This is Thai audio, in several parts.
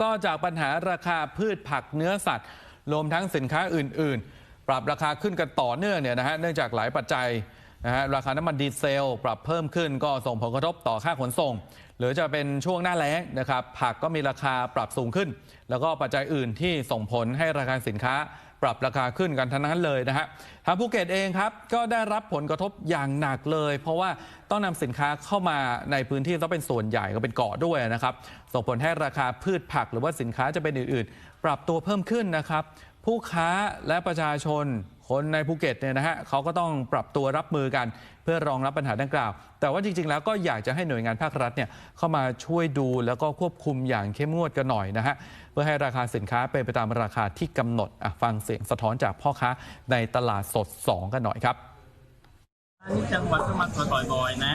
ก็จากปัญหาราคาพืชผักเนื้อสัตว์รวมทั้งสินค้าอื่น ๆ ปรับราคาขึ้นกันต่อเนื่องเนี่ยนะฮะเนื่องจากหลายปัจจัย นะฮะราคาน้ำมันดีเซล ปรับเพิ่มขึ้นก็ส่งผลกระทบต่อค่าขนส่ง หรือจะเป็นช่วงหน้าแล้งนะครับผักก็มีราคาปรับสูงขึ้น แล้วก็ปัจจัยอื่นที่ส่งผลให้ราคาสินค้า ปรับราคาขึ้นกันทั้งนั้นเลยนะฮะทางภูเก็ตเองครับก็ได้รับผลกระทบอย่างหนักเลย เพราะว่าต้องนำสินค้าเข้ามาในพื้นที่ต้องเป็นส่วนใหญ่ก็เป็นเกาะด้วยนะครับส่งผลให้ราคาพืชผักหรือว่าสินค้าจะเป็นอื่น ๆ ปรับตัวเพิ่มขึ้นนะครับผู้ค้าและประชาชน คนในภูเก็ตเนี่ยนะฮะเขาก็ต้องปรับตัวรับมือกันเพื่อรองรับปัญหาดังกล่าว แต่ว่าจริง ๆ แล้วก็อยากจะให้หน่วยงานภาครัฐเนี่ยเข้ามาช่วยดูแล้วก็ควบคุมอย่างเข้มงวดกันหน่อยนะฮะเพื่อให้ราคาสินค้าเป็นไปตามราคาที่กำหนดอะฟังเสียงสะท้อนจากพ่อค้าในตลาดสด 2 กันหน่อยครับอันนี้จังหวัดก็มาตรวจบ่อยๆนะ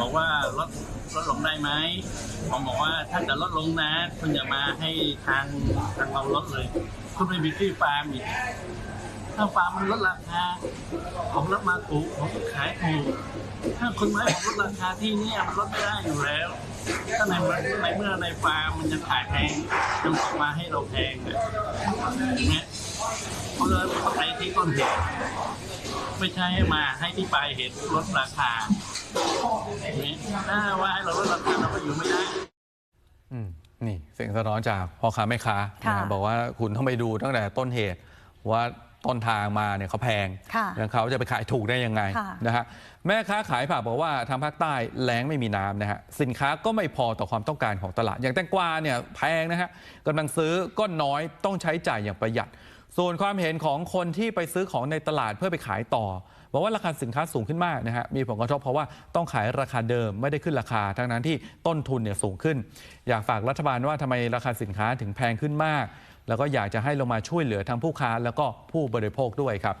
บอกว่าลดลดลงได้ไหมผมบอกว่าถ้าจะลดลงนะ คุณอย่ามาให้ทางทางเราลดเลย คุณไปบิที่ฟาร์มอีก ถ้าฟาร์มมันลดราคาผมรับมาถูกผมก็ขายถูกถ้าคุณไม่ให้ผมลดราคาที่เนี่ยมันลดไม่ได้อยู่แล้ว ถ้าในเมื่อในเมื่อในฟาร์มมันจะขายแพงจะบอกมาให้เราแพงอะอย่างเงี้ยเพราะเลยต้องไปที่ต้นเหตุไม่ใช่ให้มาให้ที่ปลายเหตุลดราคาอย่างนี้ถ้าว่าให้เราลดราคาเราก็อยู่ไม่ได้อืมนี่เสียงสะท้อนจากพ่อค้าแม่ค้าค่ะนะบอกว่าคุณต้องไปดูตั้งแต่ต้นเหตุว่า ต้นทางมาเนี่ยเขาแพงค่ะแล้วเขาจะไปขายถูกได้ยังไงค่ะนะฮะแม่ค้าขายผักบอกว่าทางภาคใต้แล้งไม่มีน้ำนะฮะสินค้าก็ไม่พอต่อความต้องการของตลาด อย่างแตงกวาเนี่ยแพงนะฮะกำลังซื้อก็น้อยต้องใช้จ่ายอย่างประหยัด ส่วนความเห็นของคนที่ไปซื้อของในตลาดเพื่อไปขายต่อบอกว่าราคาสินค้าสูงขึ้นมากนะฮะมีผลกระทบเพราะว่าต้องขายราคาเดิมไม่ได้ขึ้นราคา ทั้งนั้นที่ต้นทุนเนี่ยสูงขึ้น อยากฝากรัฐบาลว่าทำไมราคาสินค้าถึงแพงขึ้นมาก แล้วก็อยากจะให้ลงมาช่วยเหลือทั้งผู้ค้าแล้วก็ผู้บริโภคด้วยครับ